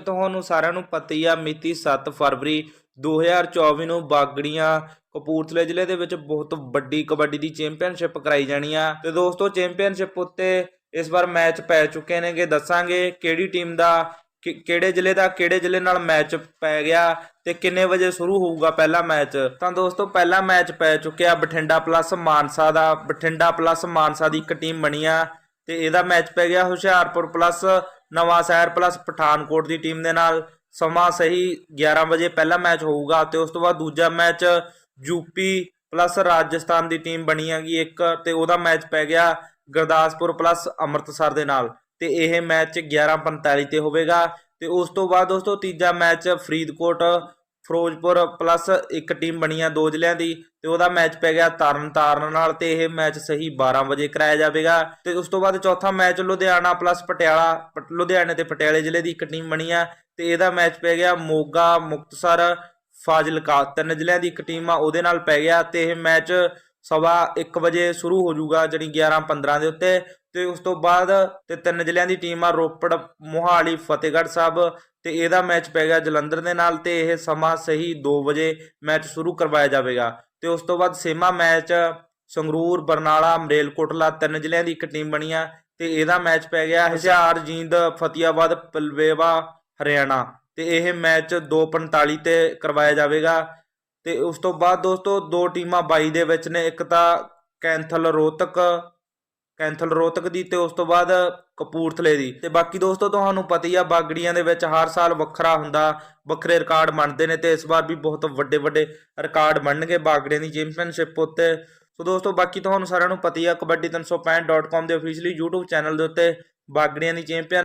ਤੁਹਾਨੂੰ ਸਾਰਿਆਂ ਨੂੰ ਪਤਾ ਹੀ ਆ, ਮਿਤੀ 7 ਫਰਵਰੀ 2024 ਨੂੰ ਬਾਗੜੀਆਂ ਕਪੂਰਥਲੇ ਜ਼ਿਲ੍ਹੇ ਦੇ ਵਿੱਚ ਬਹੁਤ ਵੱਡੀ ਕਬੱਡੀ ਦੀ ਚੈਂਪੀਅਨਸ਼ਿਪ ਕਰਾਈ ਜਾਣੀ ਆ। ਤੇ ਦੋਸਤੋ, ਚੈਂਪੀਅਨਸ਼ਿਪ ਉੱਤੇ ਇਸ ਵਾਰ ਮੈਚ ਪੈ ਚੁੱਕੇ ਨੇਗੇ। ਦੱਸਾਂਗੇ ਕਿਹੜੀ ਟੀਮ ਦਾ ਕਿਹੜੇ ਜ਼ਿਲ੍ਹੇ ਦਾ, ਕਿਹੜੇ ਜ਼ਿਲ੍ਹੇ ਨਾਲ ਮੈਚ ਪੈ ਗਿਆ ਤੇ ਕਿੰਨੇ ਵਜੇ ਸ਼ੁਰੂ ਹੋਊਗਾ ਪਹਿਲਾ ਮੈਚ। ਤਾਂ ਦੋਸਤੋ, ਪਹਿਲਾ ਮੈਚ ਪੈ ਚੁੱਕਿਆ ਬਠਿੰਡਾ ਪਲੱਸ ਮਾਨਸਾ ਦਾ। ਬਠਿੰਡਾ ਪਲੱਸ ਮਾਨਸਾ ਦੀ ਇੱਕ ਟੀਮ ਬਣੀ ਆ ਤੇ ਇਹਦਾ ਮੈਚ ਪੈ ਗਿਆ ਹੁਸ਼ਿਆਰਪੁਰ ਪਲੱਸ ਨਵਾਂ ਸ਼ਹਿਰ ਪਲੱਸ ਪਠਾਨਕੋਟ ਦੀ ਟੀਮ ਦੇ ਨਾਲ ਸਮਾਂ ਸਹੀ 11 ਵਜੇ ਪਹਿਲਾ ਮੈਚ ਹੋਊਗਾ ਤੇ ਉਸ ਤੋਂ ਬਾਅਦ ਦੂਜਾ ਮੈਚ ਯੂਪੀ ਪਲੱਸ ਰਾਜਸਥਾਨ ਦੀ ਟੀਮ ਬਣੀ ਹੈਗੀ ਇੱਕ ਤੇ ਉਹਦਾ ਮੈਚ ਪੈ ਗਿਆ ਗੁਰਦਾਸਪੁਰ ਪਲੱਸ ਅੰਮ੍ਰਿਤਸਰ ਦੇ ਨਾਲ ਤੇ ਇਹ ਮੈਚ 11:45 ਤੇ ਹੋਵੇਗਾ ਤੇ ਉਸ ਤੋਂ ਬਾਅਦ ਦੋਸਤੋ ਤੀਜਾ ਮੈਚ ਫਰੀਦਕੋਟ ਫਿਰੋਜ਼ਪੁਰ ਪਲੱਸ ਇੱਕ ਟੀਮ ਬਣੀ ਆ ਦੋ ਜ਼ਿਲ੍ਹਿਆਂ ਦੀ ਤੇ ਉਹਦਾ ਮੈਚ ਪੈ ਗਿਆ ਤਰਨ ਤਾਰਨ ਨਾਲ ਤੇ ਇਹ ਮੈਚ ਸਹੀ 12 ਵਜੇ ਕਰਾਇਆ ਜਾਵੇਗਾ। ਤੇ ਉਸ ਤੋਂ ਬਾਅਦ ਚੌਥਾ ਮੈਚ ਲੁਧਿਆਣਾ ਪਲੱਸ ਪਟਿਆਲਾ, ਪਟ- ਲੁਧਿਆਣੇ ਤੇ ਪਟਿਆਲੇ ਜ਼ਿਲ੍ਹੇ ਦੀ ਇੱਕ ਟੀਮ ਬਣੀ ਆ ਤੇ ਇਹਦਾ ਮੈਚ ਪੈ ਗਿਆ ਮੋਗਾ, ਮੁਕਤਸਰ, ਫਾਜ਼ਿਲਕਾ। ਤਿੰਨ ਜ਼ਿਲ੍ਹਿਆਂ ਦੀ ਇੱਕ ਟੀਮ ਆ, ਉਹਦੇ ਨਾਲ ਪੈ ਗਿਆ ਤੇ ਇਹ ਮੈਚ ਸਵਾ 1 ਵਜੇ ਸ਼ੁਰੂ ਹੋ ਜਾਊਗਾ ਜਿਹੜੀ 11:15 ਦੇ ਉੱਤੇ। ਤੇ ਉਸ ਤੋਂ ਬਾਅਦ ਤੇ ਤਿੰਨ ਜ਼ਿਲ੍ਹਿਆਂ ਦੀ ਟੀਮ ਆ ਰੋਪੜ, ਮੋਹਾਲੀ, ਫਤਿਹਗੜ੍ਹ ਸਾਹਿਬ। ਤੇ ਇਹਦਾ ਮੈਚ ਪੈ ਗਿਆ ਜਲੰਧਰ ਦੇ ਨਾਲ ਤੇ ਇਹ ਸਮਾਂ ਸਹੀ 2 ਵਜੇ ਮੈਚ ਸ਼ੁਰੂ ਕਰਵਾਇਆ ਜਾਵੇਗਾ। ਤੇ ਉਸ ਤੋਂ ਬਾਅਦ ਸੇਮਾ ਮੈਚ, ਸੰਗਰੂਰ, ਬਰਨਾਲਾ ਮਰੇਲਕੋਟਲਾ ਤਿੰਨ ਜ਼ਿਲ੍ਹਿਆਂ ਦੀ ਇੱਕ ਟੀਮ ਬਣੀ ਆ ਤੇ ਇਹਦਾ ਮੈਚ ਪੈ ਗਿਆ ਹਜ਼ਾਰ ਜੀਂਦ ਫਤਿਆਬਾਦ ਪਲਵੇਵਾ, ਹਰਿਆਣਾ। ਤੇ ਇਹ ਮੈਚ 2:45 ਤੇ ਕਰਵਾਇਆ ਜਾਵੇਗਾ। ਤੇ ਉਸ ਤੋਂ ਬਾਅਦ ਦੋਸਤੋ, ਦੋ ਟੀਮਾਂ 22 ਦੇ ਵਿੱਚ ਨੇ, ਇੱਕ ਤਾਂ ਕੈਂਥਲ ਰੋਹਤਕ ਕੈਂਥਲ ਰੋਹਤਕ ਦੀ ਤੇ ਉਸ ਤੋਂ ਬਾਅਦ ਕਪੂਰਥਲੇ ਦੀ। ਤੇ ਬਾਕੀ ਦੋਸਤੋ, ਤੁਹਾਨੂੰ ਪਤਾ ਹੀ ਆ, ਬਾਗੜੀਆਂ ਦੇ ਵਿੱਚ ਹਰ ਸਾਲ ਵੱਖਰਾ ਹੁੰਦਾ, ਵੱਖਰੇ ਰਿਕਾਰਡ ਬਣਦੇ ਨੇ ਤੇ ਇਸ ਵਾਰ ਵੀ ਬਹੁਤ ਵੱਡੇ ਵੱਡੇ ਰਿਕਾਰਡ ਬਣਨਗੇ ਬਾਗੜੀਆਂ ਦੀ ਚੈਂਪੀਅਨਸ਼ਿਪ ਉੱਤੇ। ਸੋ ਦੋਸਤੋ, ਬਾਕੀ ਤੁਹਾਨੂੰ ਸਾਰਿਆਂ ਨੂੰ ਪਤਾ ਹੀ ਆ, ਕਬੱਡੀ 365.com ਦੇ ਅਫੀਸ਼ੀਅਲੀ YouTube ਚੈਨਲ ਦੇ ਉੱਤੇ ਬਾਗੜੀਆਂ ਦੀ ਚੈਂਪੀਅਨ